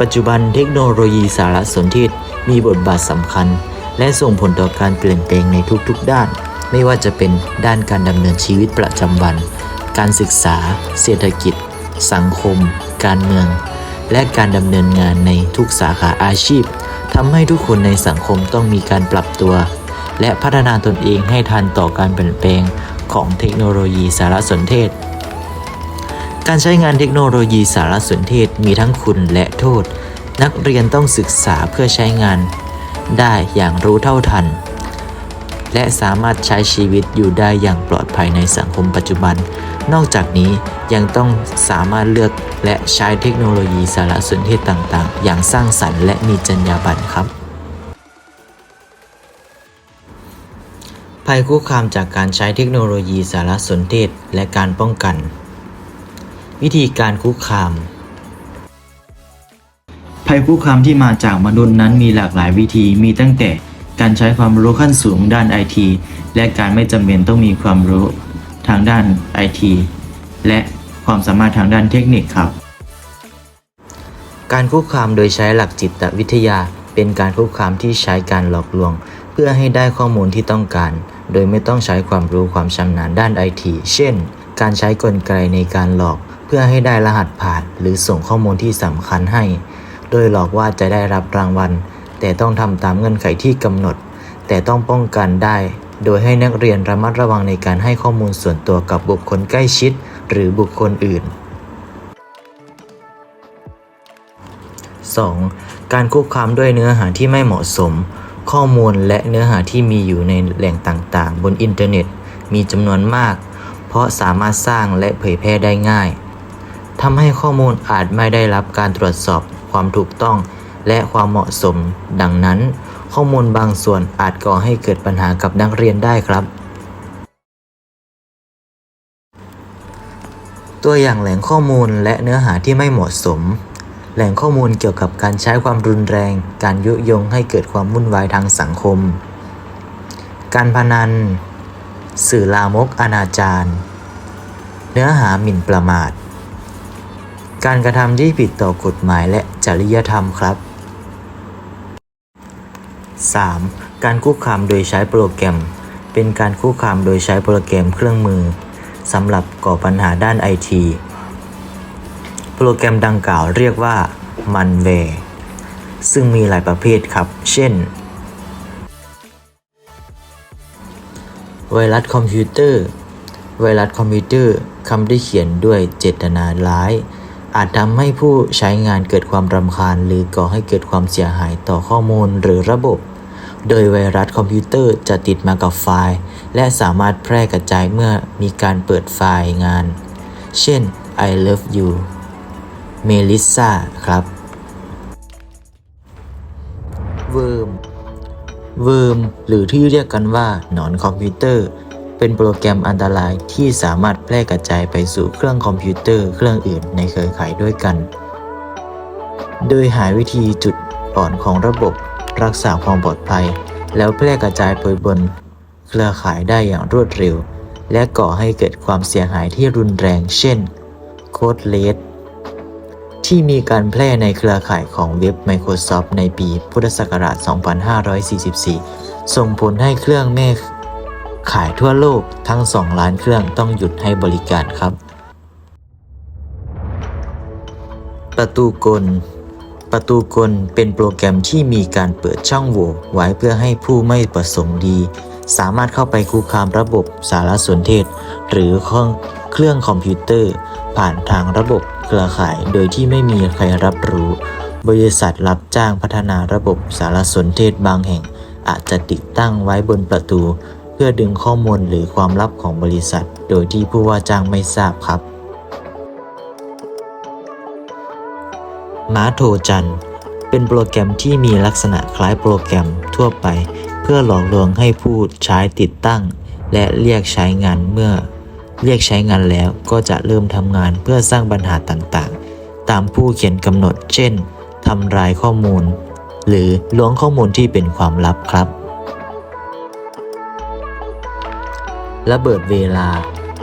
ปัจจุบันเทคโนโลยีสารสนเทศมีบทบาทสำคัญ และส่งผลต่อการเปลี่ยนแปลงในทุกๆด้าน ไม่ว่าจะเป็นด้านการดำเนินชีวิตประจำวัน การศึกษา เศรษฐกิจ สังคม การเมือง และการดำเนินงานในทุกสาขาอาชีพทำให้ทุกคนในสังคมต้องมีการปรับตัว และพัฒนาตนเองให้ทันต่อการเปลี่ยนแปลงของเทคโนโลยีสารสนเทศ การใช้งานเทคโนโลยีสารสนเทศมีทั้งคุณและโทษ นักเรียนต้องศึกษาเพื่อใช้งาน ได้อย่างรู้เท่าทัน และสามารถใช้ชีวิตอยู่ได้อย่างปลอดภัยในสังคมปัจจุบัน นอกจากนี้ยังต้องสามารถเลือกและใช้เทคโนโลยีสารสนเทศต่างๆ อย่างสร้างสรรค์และมีจรรยาบรรณครับภัยคุกคามจากการใช้เทคโนโลยีสารสนเทศและการป้องกัน วิธีการคุกคาม ภัยคุกคามที่มาจากมนุษย์นั้นมีหลากหลายวิธีมีตั้งแต่การใช้ความรู้ขั้นสูงด้านไอทีและการไม่จำเป็นต้องมีความรู้ทางด้านไอทีและความสามารถทางด้านเทคนิคครับ การคุกคามโดยใช้หลักจิตวิทยา เป็นการคุกคามที่ใช้การหลอกลวง เพื่อให้ได้ข้อมูลที่ต้องการ โดยไม่ต้องใช้ความรู้ความชำนาญด้านไอทีเช่น การใช้กลไกในการหลอกเพื่อให้ได้รหัสผ่าน หรือส่งข้อมูลที่สำคัญให้ โดยหลอกว่าจะได้รับรางวัล แต่ต้องทำตามเงื่อนไขที่กำหนด แต่ต้องป้องกันได้ โดยให้นักเรียนระมัดระวังในการให้ข้อมูลส่วนตัวกับบุคคลใกล้ชิด หรือบุคคลอื่น 2. การคุกคามด้วยเนื้อหาที่ไม่เหมาะสม ข้อมูลและเนื้อหาที่มีอยู่ในแหล่งต่างๆ บนอินเทอร์เน็ต มีจำนวนมาก เพราะสามารถสร้างและเผยแพร่ได้ง่าย ทำให้ข้อมูลอาจไม่ได้รับการตรวจสอบความถูกต้อง และความเหมาะสม ดังนั้น ข้อมูลบางส่วนอาจก่อให้เกิดปัญหากับนักเรียนได้ครับ ตัวอย่างแหล่งข้อมูลและเนื้อหาที่ไม่เหมาะสม แหล่งข้อมูลเกี่ยวกับการใช้ความรุนแรง การยุยงให้เกิดความวุ่นวายทางสังคม การพนัน สื่อลามกอนาจารเนื้อหาหมิ่นประมาท การกระทำที่ผิดต่อกฎหมายและจริยธรรมครับ 3. การคุกคามโดยใช้โปรแกรม เป็นการคุกคามโดยใช้โปรแกรมเครื่องมือสำหรับก่อปัญหาด้านไอทีโปรแกรมดังกล่าวเรียกว่ามันแวร์ซึ่งมีหลายประเภทครับ เช่น ไวรัสคอมพิวเตอร์ ไวรัสคอมพิวเตอร์คำที่เขียนด้วยเจตนาร้าย อาจทำให้ผู้ใช้งานเกิดความรำคาญ หรือก่อให้เกิดความเสียหายต่อข้อมูลหรือระบบ โดยไวรัสคอมพิวเตอร์จะติดมากับไฟล์ และสามารถแพร่กระจายเมื่อมีการเปิดไฟล์งาน เช่น I love you เมลิซ่าครับเวิร์มเวิร์มหรือที่เรียกกันว่าหนอนคอมพิวเตอร์ เป็นโปรแกรมอันตรายที่สามารถแพร่กระจายไปสู่เครื่องคอมพิวเตอร์เครื่องอื่นในเครือข่ายด้วยกัน โดยหาวิธีจุดอ่อนของระบบ รักษาความปลอดภัย แล้วแพร่กระจายไปบนเครือข่ายได้อย่างรวดเร็ว และก่อให้เกิดความเสียหายที่รุนแรง เช่น โค้ดเลสที่มีการแพร่ในเครือข่ายของเว็บ Microsoft ในปีพุทธศักราช 2544 ส่งผลให้เครื่องแม่ ขายทั่วโลกทั้ง 2 ล้านเครื่องต้องหยุดให้บริการครับ ประตูกล ประตูกลเป็นโปรแกรมที่มีการเปิดช่องโหว่ไว้เพื่อให้ผู้ไม่ประสงค์ดี สามารถเข้าไปคุกคามระบบสารสนเทศ หรือเครื่องคอมพิวเตอร์ ผ่านทางระบบเครือข่ายโดยที่ไม่มีใครรับรู้ บริษัทรับจ้างพัฒนาระบบสารสนเทศบางแห่งอาจจะติดตั้งไว้บนประตู พื่อดึงข้อมูลหรือความลับของบริษัท โดยที่ผู้ว่าจ้างไม่ทราบครับมาโทจัน เป็นโปรแกรมที่มีลักษณะคล้ายโปรแกรมทั่วไป เพื่อหลอกลวงให้ผู้ใช้ติดตั้ง และเรียกใช้งานเมื่อ เรียกใช้งานแล้วก็จะเริ่มทำงานเพื่อสร้างปัญหาต่างๆ ตามผู้เขียนกำหนด เช่นทำลายข้อมูล หรือล้วงข้อมูลที่เป็นความลับครับ ระเบิดเวลา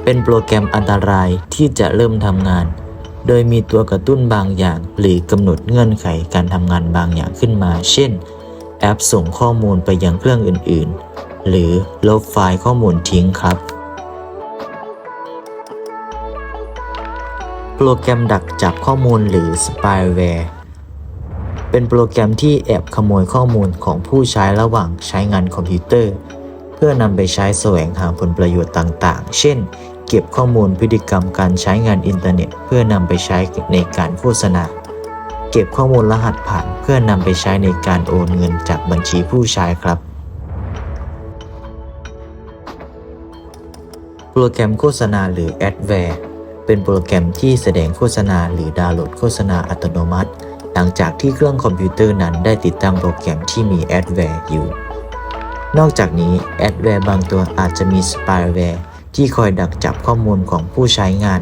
เป็นโปรแกรมอันตรายที่จะเริ่มทำงาน โดยมีตัวกระตุ้นบางอย่าง หรือกำหนดเงื่อนไขการทำงานบางอย่างขึ้นมา เช่น แอปส่งข้อมูลไปยังเครื่องอื่น ๆ หรือลบไฟล์ข้อมูลทิ้งครับ โปรแกรมดักจับข้อมูลหรือ spyware เป็นโปรแกรมที่แอบขโมยข้อมูลของผู้ใช้ระหว่างใช้งานคอมพิวเตอร์ เพื่อนำไปใช้แสวงหาผลประโยชน์ต่างๆ เช่น เก็บข้อมูลพฤติกรรมการใช้งานอินเทอร์เน็ต เพื่อนำไปใช้ในการโฆษณา เก็บข้อมูลรหัสผ่าน เพื่อนำไปใช้ในการโอนเงินจากบัญชีผู้ใช้ครับ โปรแกรมโฆษณาหรือ Adware เป็นโปรแกรมที่แสดงโฆษณาหรือดาวน์โหลดโฆษณาอัตโนมัติ หลังจากที่เครื่องคอมพิวเตอร์นั้นได้ติดตั้งโปรแกรมที่มี Adware อยู่ นอกจากนี้ Adware บางตัวอาจจะมี Spyware ที่คอยดักจับข้อมูลของผู้ใช้งาน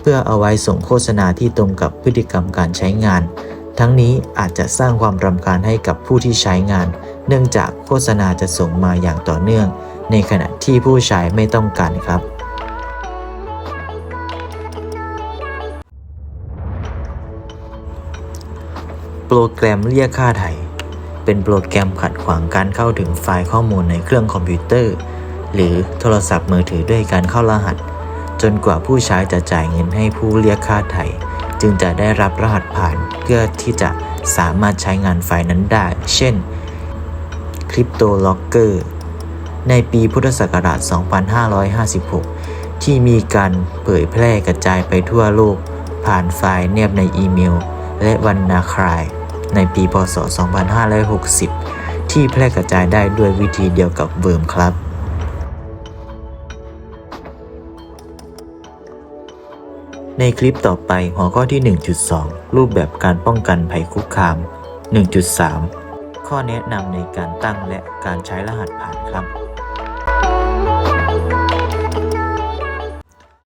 เพื่อเอาไว้ส่งโฆษณาที่ตรงกับพฤติกรรมการใช้งาน ทั้งนี้อาจจะสร้างความรำคาญให้กับผู้ที่ใช้งาน เนื่องจากโฆษณาจะส่งมาอย่างต่อเนื่อง ในขณะที่ผู้ใช้ไม่ต้องการครับโปรแกรมเรียกค่าไถ่ เป็นโปรแกรมขัดขวางการเข้าถึงไฟล์ข้อมูลในเครื่องคอมพิวเตอร์ หรือโทรศัพท์มือถือด้วยการเข้ารหัส จนกว่าผู้ใช้จะจ่ายเงินให้ผู้เรียกค่าไถ่จึงจะได้รับรหัสผ่านเพื่อที่จะสามารถใช้งานไฟล์นั้นได้ เช่น Crypto Locker ในปีพุทธศักราช 2556 ที่มีการเผยแพร่กระจายไปทั่วโลก ผ่านไฟล์แนบในอีเมล และวันนาคราย ในปีพศ 2560 ที่แพร่กระจายได้ด้วยวิธีเดียวกับเวิร์มครับ ในคลิปต่อไปหัวข้อที่ 1.2 รูปแบบการป้องกันภัยคุกคาม 1.3 ข้อแนะนำในการตั้งและการใช้รหัสผ่านครับ